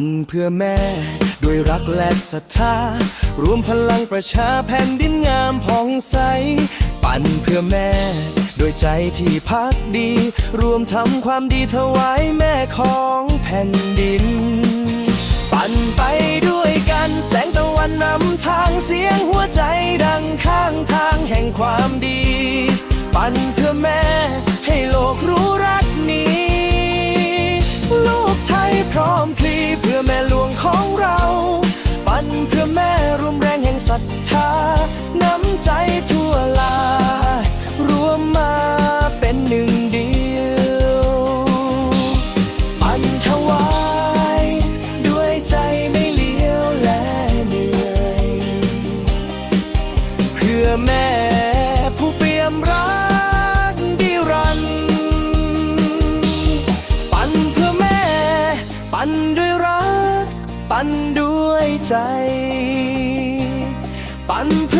นเพื่อแม่ ด้วยรักและศรัทธารวมพลังประชาแผ่นดินงามผ่องใส ปั่นเพื่อแม่ ด้วยใจที่พักดี รวมทำความดีถวายแม่ของแผ่นดิน ปั่นไปด้วยกันแสงตะวันนำทางเสียงหัวใจดั ใจทั่วลา รวมมาเป็นหนึ่งเดียวปั่นถวาย ด้วยใจไม่เลี้ยวและเหนื่อย เพื่อแม่ผู้เปี่ยมรักดิรัน ปั่นเพื่อแม่ ปั่นด้วยรัก ปั่นด้วยใจ ปันเพื่อ